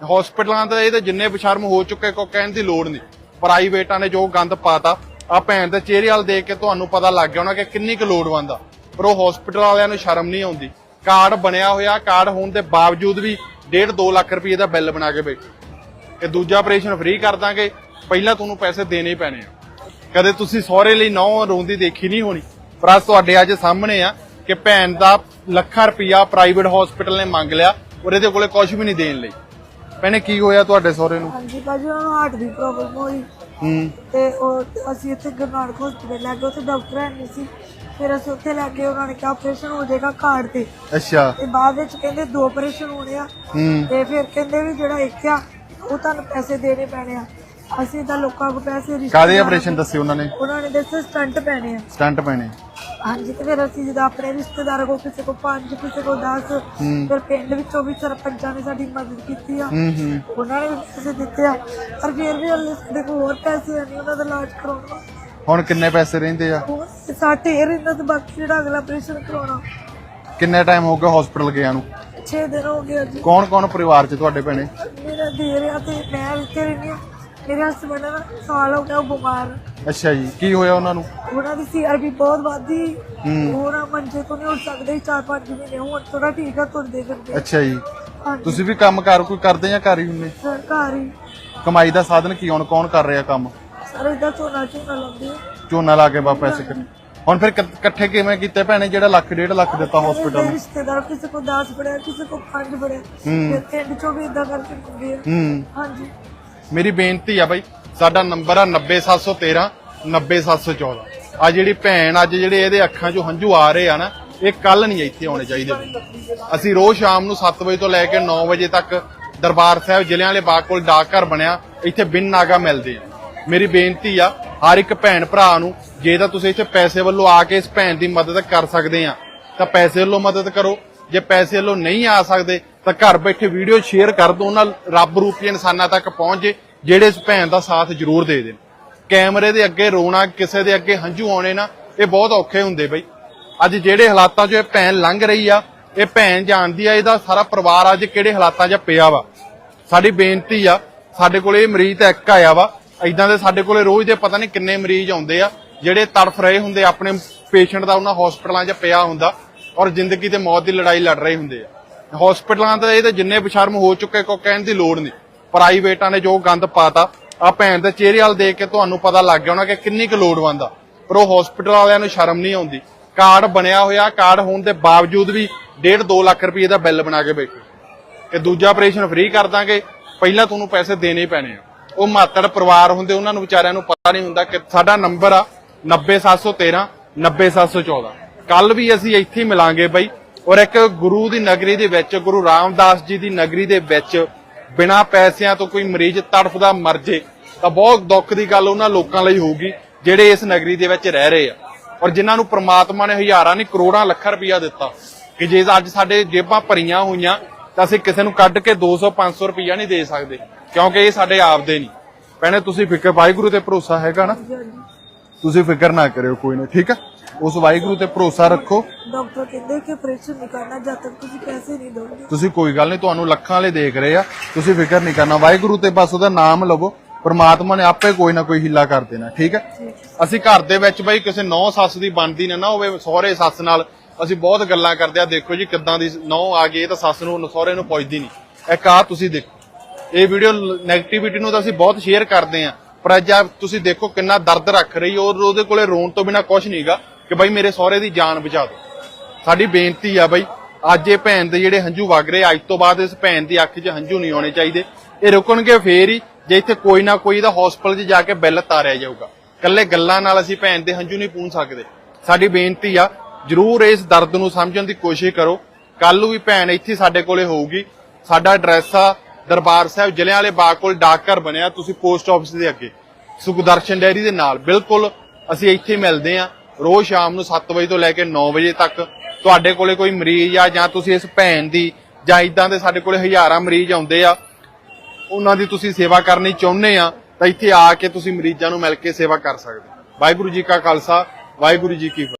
ਹਸਪੀਟਲਾਂ ਦੇ ਇਹ ਤਾਂ ਜਿੰਨੇ ਬਸ਼ਰਮ ਹੋ ਚੁੱਕੇ ਕੋ ਕਹਿਣ ਦੀ ਲੋੜ ਨਹੀਂ। ਪ੍ਰਾਈਵੇਟਾਂ ਨੇ ਜੋ ਗੰਦ ਪਾਤਾ ਆ ਭੈਣ ਦੇ ਚਿਹਰੇ ਵਾਲ ਦੇਖ ਕੇ ਤੁਹਾਨੂੰ ਪਤਾ ਲੱਗ ਗਿਆ ਹੋਣਾ ਕਿ ਕਿੰਨੀ ਕੁ ਲੋੜਵੰਦ ਆ। ਪਰ ਉਹ ਹਸਪੀਟਲ ਵਾਲਿਆਂ ਨੂੰ ਸ਼ਰਮ ਨਹੀਂ ਆਉਂਦੀ। ਕਾਰਡ ਬਣਿਆ ਹੋਇਆ, ਕਾਰਡ ਹੋਣ ਦੇ ਬਾਵਜੂਦ ਵੀ 1.5 2 ਲੱਖ ਰੁਪਏ ਦਾ ਬਿੱਲ ਬਣਾ ਕੇ ਬੈਠੇ। ਕਿ ਦੂਜਾ ਆਪਰੇਸ਼ਨ ਫ੍ਰੀ ਕਰ ਦਾਂਗੇ, ਪਹਿਲਾਂ ਤੁਹਾਨੂੰ ਪੈਸੇ ਦੇਣੇ ਪੈਣੇ ਆ। ਕਦੇ ਤੁਸੀਂ ਸਹੁਰੇ ਲਈ ਨੌ ਰੋਂਦੀ ਦੇਖੀ ਨਹੀਂ ਹੋਣੀ। ਪਰ ਅੱਜ ਤੁਹਾਡੇ ਅੱਜ ਸਾਹਮਣੇ ਆ ਕਿ ਭੈਣ ਦਾ ਲੱਖਾਂ ਰੁਪਇਆ ਪ੍ਰਾਈਵੇਟ ਹਸਪੀਟਲ ਨੇ ਮੰਗ ਲਿਆ, ਔਰ ਇਹਦੇ ਕੋਲੇ ਕੁਝ ਵੀ ਨਹੀਂ ਦੇਣ ਲਈ। ਭੈਣੇ ਕੀ ਹੋਇਆ ਤੁਹਾਡੇ ਸਹੁਰੇ ਨੂੰ? ਹਾਂਜੀ ਭਾਜੀ ਉਹਨਾਂ ਨੂੰ ਹਾਰਟ ਦੀ ਪ੍ਰੋਬਲਮ ਹੋਈ। ਹੂੰ। ਤੇ ਉਹ ਅਸੀਂ ਇੱਥੇ ਗੁਰੂ ਨਾਨਕ ਹਸਪੀਟਲ ਲੈ ਗਏ ਉੱਥੇ ਡਾਕਟਰ ਹੈ ਨਹੀਂ ਸੀ। ਫਿਰ ਅਸੀਂ ਉੱਥੇ ਲੈ ਕੇ ਉਹਨਾਂ ਨੇ ਕਿਹਾ ਆਪਰੇਸ਼ਨ ਹੋ ਜਾਏਗਾ ਕਾਰਡ ਤੇ। ਅੱਛਾ। ਤੇ ਬਾਅਦ ਵਿੱਚ ਕਹਿੰਦੇ ਦੋ ਆਪਰੇਸ਼ਨ ਹੋਣੇ ਆ। ਹੂੰ। ਤੇ ਫਿਰ ਕਹਿੰਦੇ ਵੀ ਜਿਹੜਾ ਇੱਕ ਆ ਉਹ ਤੁਹਾਨੂੰ ਪੈਸੇ ਦੇਣੇ ਪੈਣੇ ਆ। ਅਸੀਂ ਤਾਂ ਲੋਕਾਂ ਕੋਲ ਪੈਸੇ ਰਿਸ਼ਤੇ ਕਾਦੇ ਆਪਰੇਸ਼ਨ ਦੱਸੇ ਉਹਨਾਂ ਨੇ? ਉਹਨਾਂ ਨੇ ਦੱਸਿਆ ਸਟੰਟ ਪੈਣੇ ਆ। ਸਟੰਟ ਪੈਣੇ। ਹਾਂਜੀ ਤੇ ਫਿਰ ਅਸੀਂ ਜਦੋਂ ਆਪਣੇ ਰਿਸ਼ਤੇਦਾਰਾਂ ਕੋਲ ਕਿਸੇ ਕੋਲ 5 ਕਿਸੇ ਕੋਲ 10 ਫਿਰ ਪਿੰਡ ਵਿੱਚੋਂ ਵੀ ਸਰਪੰਚਾਂ ਨੇ ਸਾਡੀ ਮਦਦ ਕੀਤੀ ਆ। ਉਹਨਾਂ ਨੇ ਵੀ ਪੈਸੇ ਦਿੱਤੇ ਆ। ਪਰ ਫਿਰ ਵੀ ਹਲੇ ਸਾਡੇ ਕੋਲ ਹੋਰ ਪੈਸੇ ਨਹੀਂ ਉਹਨਾਂ ਦਾ ਇਲਾਜ ਕਰਾਉਣਾ। ਹੁਣ ਕਿੰਨੇ ਪੈਸੇ ਰਹਿੰਦੇ ਆ? ਉਹ ਸਾਡੇ ਇਹ ਰਹਿੰਦਾ ਤੇ ਬਾਕੀ ਜਿਹੜਾ ਅਗਲਾ ਆਪਰੇਸ਼ਨ ਕਰਾਉਣਾ। ਕਿੰਨੇ ਟਾਈਮ ਹੋ ਗਿਆ ਹਸਪੀਟਲ ਗਿਆ ਨੂੰ? 6 ਦਿਨ ਹੋ ਗਏ ਅੱਜ ਕੌਣ ਕੌਣ ਪਰਿਵਾਰ ਚ ਤੁਹਾਡੇ ਭੈਣੇ? ਮੇਰਾ ਦੇਰ ਆ ਤੇ ਮੈਂ ਇੱਥੇ ਰਹਿੰਦੀ ਆ। ਮੇਰੇ ਹਸਬੰਡ ਨਾ ਸਾਲ ਹੋ ਗਿਆ ਉਹ ਬਿਮਾਰ। ਅੱਛਾ ਜੀ ਕੀ ਹੋਇਆ ਉਹਨਾਂ ਨੂੰ? ਉਹਨਾਂ ਦੀ ਸੀਆਰਪੀ ਬਹੁਤ ਵੱਧਦੀ। ਹੂੰ। ਨਾ ਮੰਜੇ ਤੋਂ ਨਹੀਂ ਉੱਠ ਸਕਦੇ 4-5 ਮਹੀਨੇ ਹੁਣ ਥੋੜਾ ਠੀਕ ਆ ਤੁਰਦੇ ਫਿਰਦੇ। ਅੱਛਾ ਜੀ। ਹਾਂਜੀ। ਤੁਸੀਂ ਵੀ ਕੰਮ ਕਾਰ ਕੋਈ ਕਰਦੇ ਜਾਂ ਘਰ ਹੀ ਹੁੰਨੇ ਸਰਕਾਰੀ ਕਮਾਈ ਦਾ ਸਾਧਨ ਕੀ ਹੁਣ ਕੌਣ ਕਰ ਰਿਹਾ ਕੰਮ? ਸਾਰੇ ਦਾ ਝੋਨਾ ਝੋਨਾ ਲਾਉਂਦੇ ਆ। ਝੋਨਾ ਲਾ ਕੇ ਬਾ ਪੈਸੇ ਕੱਢ ਹੁਣ ਫਿਰ ਕ- ਇਕੱਠੇ ਕਿਵੇਂ ਕੀਤੇ ਭੈਣੇ ਜਿਹੜਾ ਲੱਖ ਡੇਢ ਲੱਖ ਦਿੱਤਾ ਹਸਪੀਟਲ ਮੇਰੇ ਨੂੰ? ਰਿਸ਼ਤੇਦਾਰ ਕਿਸੇ ਕੋ 10 ਫੜਿਆ ਕਿਸੇ ਕੋ 5 ਫੜਿਆ। ਫਿਰ ਪਿੰਡ ਚੋਂ ਵੀ ਇਦਾਂ ਕਰਕੇ ਮੰਗੇ ਆ। ਹੂੰ। ਹਾਂਜੀ। ਮੇਰੀ ਬੇਨਤੀ ਆ ਬਾਈ, ਸਾਡਾ ਨੰਬਰ ਆ 90713 90714 ਆ ਜਿਹੜੀ ਭੈਣ, ਅੱਜ ਜਿਹੜੇ ਇਹਦੇ ਅੱਖਾਂ 'ਚੋਂ ਹੰਝੂ ਆ ਰਹੇ ਆ ਨਾ, ਇਹ ਕੱਲ ਨਹੀਂ ਇੱਥੇ ਆਉਣੇ ਚਾਹੀਦੇ ਅਸੀਂ ਰੋਜ਼ ਸ਼ਾਮ ਨੂੰ 7 ਵਜੇ ਤੋਂ ਲੈ ਕੇ 9 ਵਜੇ ਤੱਕ ਦਰਬਾਰ ਸਾਹਿਬ ਜ਼ਿਲ੍ਹਿਆਂ ਵਾਲੇ ਬਾਗ ਕੋਲ ਡਾਕਘਰ ਬਣਿਆ, ਇੱਥੇ ਬਿਨ ਨਾਗਾ ਮਿਲਦੇ ਆ। ਮੇਰੀ ਬੇਨਤੀ ਆ, ਹਰ ਇੱਕ ਭੈਣ ਭਰਾ ਨੂੰ, ਜੇ ਤਾਂ ਤੁਸੀਂ ਇੱਥੇ ਪੈਸੇ ਵੱਲੋਂ ਆ ਕੇ ਇਸ ਭੈਣ ਦੀ ਮਦਦ ਕਰ ਸਕਦੇ ਆ, ਤਾਂ ਪੈਸੇ ਵੱਲੋਂ ਮਦਦ ਕਰੋ। ਜੇ ਪੈਸੇ ਵੱਲੋਂ ਨਹੀਂ ਆ ਸਕਦੇ ਤਾਂ ਘਰ ਬੈਠੇ ਵੀਡੀਓ ਸ਼ੇਅਰ ਕਰ ਦਿਓ ਉਹਨਾਂ ਰੱਬ ਰੂਪੀ ਇਨਸਾਨਾਂ ਤੱਕ ਪਹੁੰਚ ਜੇ, ਜਿਹੜੇ ਇਸ ਭੈਣ ਦਾ ਸਾਥ ਜ਼ਰੂਰ ਦੇ ਦੇਣ। ਕੈਮਰੇ ਦੇ ਅੱਗੇ ਰੋਣਾ, ਕਿਸੇ ਦੇ ਅੱਗੇ ਹੰਝੂ ਆਉਣੇ ਨਾ, ਇਹ ਬਹੁਤ ਔਖੇ ਹੁੰਦੇ ਬਈ। ਅੱਜ ਜਿਹੜੇ ਹਾਲਾਤਾਂ 'ਚ ਇਹ ਭੈਣ ਲੰਘ ਰਹੀ ਆ, ਇਹ ਭੈਣ ਜਾਣਦੀ ਆ, ਇਹਦਾ ਸਾਰਾ ਪਰਿਵਾਰ ਅੱਜ ਕਿਹੜੇ ਹਾਲਾਤਾਂ 'ਚ ਪਿਆ ਵਾ। ਸਾਡੀ ਬੇਨਤੀ ਆ, ਸਾਡੇ ਕੋਲੇ ਇਹ ਮਰੀਜ਼ ਤਾਂ ਇੱਕ ਆਇਆ ਵਾ ਐਦਾਂ ਦੇ ਸਾਡੇ ਕੋਲੇ ਰੋਜ਼ ਦੇ ਪਤਾ ਨਹੀਂ ਕਿੰਨੇ ਮਰੀਜ਼ ਆਉਂਦੇ ਆ, ਜਿਹੜੇ ਤੜਫ ਰਹੇ ਹੁੰਦੇ ਆਪਣੇ ਪੇਸ਼ੈਂਟ ਦਾ ਉਹਨਾਂ ਹਸਪੀਟਲਾਂ 'ਚ ਪਿਆ ਹੁੰਦਾ, ਔਰ ਜ਼ਿੰਦਗੀ ਤੇ ਮੌਤ ਦੀ ਲੜਾਈ ਲੜ ਰਹੇ ਹੁੰਦੇ ਆ। ਹਸਪੀਟਲਾਂ ਦੇ ਇਹ ਤਾਂ ਜਿੰਨੇ ਬਸ਼ਰਮ ਹੋ ਚੁੱਕੇ ਕੋ ਕਹਿਣ ਦੀ ਲੋੜ ਨਹੀਂ। ਪ੍ਰਾਈਵੇਟਾਂ ਨੇ ਜੋ ਗੰਦ ਪਾਤਾ, ਆ ਭੈਣ ਦੇ ਚਿਹਰੇ ਵਾਲ ਦੇਖ ਕੇ ਤੁਹਾਨੂੰ ਪਤਾ ਲੱਗ ਗਿਆ ਹੋਣਾ ਕਿ ਕਿੰਨੀ ਕੁ ਲੋੜਵੰਦ ਆ। ਪਰ ਉਹ ਹਸਪੀਟਲ ਵਾਲਿਆਂ ਨੂੰ ਸ਼ਰਮ ਨਹੀਂ ਆਉਂਦੀ। ਕਾਰਡ ਬਣਿਆ ਹੋਇਆ, ਕਾਰਡ ਹੋਣ ਦੇ ਬਾਵਜੂਦ ਵੀ 1.5 2 ਲੱਖ ਰੁਪਏ ਦਾ ਬਿੱਲ ਬਣਾ ਕੇ ਬੈਠੇ। ਕਿ ਦੂਜਾ ਆਪਰੇਸ਼ਨ ਫ੍ਰੀ ਕਰ ਦਾਂਗੇ, ਪਹਿਲਾਂ ਤੁਹਾਨੂੰ ਪੈਸੇ ਦੇਣੇ ਪੈਣੇ ਆ। ਉਹ ਮਾਤੜ ਪਰਿਵਾਰ ਹੁੰਦੇ, ਉਹਨਾਂ ਨੂੰ ਵਿਚਾਰਿਆਂ ਨੂੰ ਪਤਾ ਨਹੀਂ ਹੁੰਦਾ ਕਿ ਸਾਡਾ ਨੰਬਰ ਆ 90713 90714 ਕੱਲ ਵੀ ਅਸੀਂ ਇੱਥੇ ਮਿਲਾਂਗੇ ਬਈ ਔਰ ਇੱਕ ਗੁਰੂ ਦੀ ਨਗਰੀ ਦੇ ਵਿੱਚ ਗੁਰੂ ਰਾਮਦਾਸ ਜੀ ਦੀ ਨਗਰੀ ਦੇ ਵਿੱਚ ਬਿਨਾਂ ਪੈਸਿਆਂ ਤੋਂ ਕੋਈ ਮਰੀਜ਼ ਤੜਫਦਾ ਮਰ ਜੇ ਤਾਂ ਬਹੁਤ ਦੁੱਖ ਦੀ ਗੱਲ ਉਹਨਾਂ ਲੋਕਾਂ ਲਈ ਹੋਊਗੀ ਜਿਹੜੇ ਇਸ ਨਗਰੀ ਦੇ ਵਿੱਚ ਰਹਿ ਰਹੇ ਆ। ਔਰ ਜਿਨ੍ਹਾਂ ਨੂੰ ਪ੍ਰਮਾਤਮਾ ਨੇ ਹਜ਼ਾਰਾਂ ਨਹੀਂ ਕਰੋੜਾਂ ਲੱਖਾਂ ਰੁਪਇਆ ਦਿੱਤਾ ਕਿ ਜੇ ਅੱਜ ਸਾਡੇ ਜੇਬਾਂ ਭਰੀਆਂ ਹੋਈਆਂ ਤਾਂ ਅਸੀਂ ਕਿਸੇ ਨੂੰ ਕੱਢ ਕੇ 200 500 ਰੁਪਇਆ ਨਹੀਂ ਦੇ ਸਕਦੇ ਕਿਉਂਕਿ ਇਹ ਸਾਡੇ ਆਪਦੇ ਨਹੀਂ। ਭੈਣੇ ਤੁਸੀਂ ਫਿਕਰ ਵਾਹਿਗੁਰੂ ਤੇ ਭਰੋਸਾ ਹੈਗਾ ਨਾ? ਤੁਸੀਂ ਫਿਕਰ ਨਾ ਕਰਿਓ ਕੋਈ ਨਾ ਠੀਕ ਹੈ ਉਸ ਵਾਹਿਗੁਰੂ ਤੇ ਭਰੋਸਾ ਰੱਖੋ। ਡਾਕਟਰ ਕਹਿੰਦੇ ਕਿ ਆਪਰੇਸ਼ਨ ਨਹੀਂ ਕਰਨਾ ਜਦ ਤੱਕ ਤੁਸੀਂ ਪੈਸੇ ਨਹੀਂ ਦੋਗੇ ਤੁਸੀਂ ਕੋਈ ਗੱਲ ਨਹੀਂ ਤੁਹਾਨੂੰ ਲੱਖਾਂ ਵਾਲੇ ਦੇਖ ਰਹੇ ਆ। ਤੁਸੀਂ ਫਿਕਰ ਨਹੀਂ ਕਰਨਾ। ਵਾਹਿਗੁਰੂ ਤੇ ਬਸ ਉਹਦਾ ਨਾਮ ਲਵੋ। ਪ੍ਰਮਾਤਮਾ ਨੇ ਆਪੇ ਕੋਈ ਨਾ ਕੋਈ ਹਿੱਲਾ ਕਰ ਦੇਣਾ ਠੀਕ ਹੈ? ਅਸੀਂ ਘਰ ਦੇ ਵਿੱਚ ਬਈ ਕਿਸੇ ਨੌ ਸੱਸ ਦੀ ਬਣਦੀ ਨਾ ਨਾ ਹੋਵੇ ਸਹੁਰੇ ਸੱਸ ਨਾਲ ਅਸੀਂ ਬਹੁਤ ਗੱਲਾਂ ਕਰਦੇ ਆ। ਦੇਖੋ ਜੀ ਕਿੱਦਾਂ ਦੀ ਨੌ ਆ ਗਈ ਇਹ ਤਾਂ ਸੱਸ ਨੂੰ ਸਹੁਰੇ ਨੂੰ ਪੁੱਛਦੀ ਨਹੀਂ। ਇੱਕ ਆ ਤੁਸੀਂ ਦੇਖੋ। ਇਹ ਵੀਡੀਓ 네ਗੇਟਿਵਿਟੀ ਨੂੰ ਤਾਂ ਅਸੀਂ ਬਹੁਤ ਸ਼ੇਅਰ ਕਰਦੇ ਆ। ਪਰ ਅੱਜ ਆ ਤੁਸੀਂ ਦੇਖੋ ਕਿੰਨਾ ਦਰਦ ਰੱਖ ਰਹੀ ਔਰ ਉਹਦੇ ਕੋਲੇ ਰੋਣ ਤੋਂ ਬਿਨਾ ਕੁਝ ਨਹੀਂਗਾ ਕਿ ਬਈ ਮੇਰੇ ਸਹੁਰੇ ਦੀ ਜਾਨ ਬਚਾ ਦਿਓ। ਸਾਡੀ ਬੇਨਤੀ ਆ ਬਈ, ਅੱਜ ਇਹ ਭੈਣ ਦੇ ਜਿਹੜੇ ਹੰਝੂ ਵਗ ਰਹੇ, ਅੱਜ ਤੋਂ ਬਾਅਦ ਇਸ ਭੈਣ ਦੀ ਅੱਖ 'ਚ ਹੰਝੂ ਨਹੀਂ ਆਉਣੇ ਚਾਹੀਦੇ। ਇਹ ਰੁਕਣਗੇ ਫੇਰ ਹੀ, ਜੇ ਇੱਥੇ ਕੋਈ ਨਾ ਕੋਈ ਦਾ ਹਸਪੀਟਲ 'ਚ ਜਾ ਕੇ ਬਿੱਲ ਤਾਰਿਆ ਜਾਊਗਾ। ਕੱਲੇ ਗੱਲਾਂ ਨਾਲ ਅਸੀਂ ਭੈਣ ਦੇ ਹੰਝੂ ਨਹੀਂ ਪੂੰਝ ਸਕਦੇ। ਸਾਡੀ ਬੇਨਤੀ ਆ, ਜਰੂਰ ਇਸ ਦਰਦ ਨੂੰ ਸਮਝਣ ਦੀ ਕੋਸ਼ਿਸ਼ ਕਰੋ। ਕੱਲ ਨੂੰ ਵੀ ਭੈਣ ਇੱਥੇ ਸਾਡੇ ਕੋਲੇ ਹੋਊਗੀ। ਸਾਡਾ ਐਡਰੈਸ ਆ ਦਰਬਾਰ ਸਾਹਿਬ, ਜ਼ਿਲ੍ਹਿਆਂ ਵਾਲੇ ਬਾਗ ਕੋਲ ਡਾਕਘਰ ਬਣਿਆ, ਤੁਸੀਂ ਪੋਸਟ ਆਫਿਸ ਦੇ ਅੱਗੇ। ਸੁਖਦਰਸ਼ਨ ਡੈਰੀ ਦੇ ਨਾਲ, ਬਿਲਕੁਲ ਅਸੀਂ ਇੱਥੇ ਮਿਲਦੇ ਆ। ਰੋਜ਼ ਸ਼ਾਮ ਨੂੰ 7 ਵਜੇ ਤੋਂ ਲੈ ਕੇ 9 ਵਜੇ ਤੱਕ ਤੁਹਾਡੇ ਕੋਲੇ ਕੋਈ ਮਰੀਜ਼ ਆ ਜਾਂ ਤੁਸੀਂ ਇਸ ਭੈਣ ਦੀ ਜਾਂ ਇਦਾਂ ਦੇ ਸਾਡੇ ਕੋਲੇ ਹਜ਼ਾਰਾਂ ਮਰੀਜ਼ ਆਉਂਦੇ ਆ, ਉਹਨਾਂ ਦੀ ਤੁਸੀਂ ਸੇਵਾ ਕਰਨੀ ਚਾਹੁੰਦੇ ਆ, ਤਾਂ ਇੱਥੇ ਆ ਕੇ ਤੁਸੀਂ ਮਰੀਜ਼ਾਂ ਨੂੰ ਮਿਲ ਕੇ ਸੇਵਾ ਕਰ ਸਕਦੇ ਹੋ। ਵਾਹਿਗੁਰੂ ਜੀ ਕਾ ਖਾਲਸਾ, ਵਾਹਿਗੁਰੂ ਜੀ ਕੀ ਫਤਿਹ